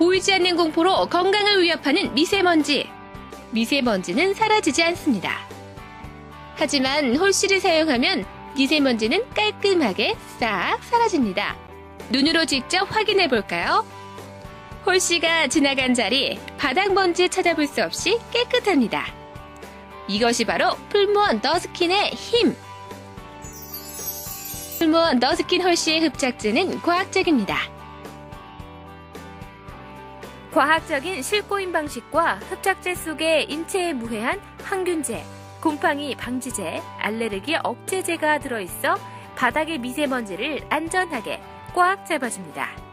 보이지 않는 공포로 건강을 위협하는 미세먼지. 미세먼지는 사라지지 않습니다. 하지만 홀씨를 사용하면 미세먼지는 깔끔하게 싹 사라집니다. 눈으로 직접 확인해 볼까요? 홀씨가 지나간 자리, 바닥 먼지 찾아볼 수 없이 깨끗합니다. 이것이 바로 풀무원 너스킨의 힘! 풀무원 너스킨 홀씨의 흡착제는 과학적입니다. 과학적인 실고임 방식과 흡착제 속에 인체에 무해한 항균제, 곰팡이 방지제, 알레르기 억제제가 들어있어 바닥의 미세먼지를 안전하게 꽉 잡아줍니다.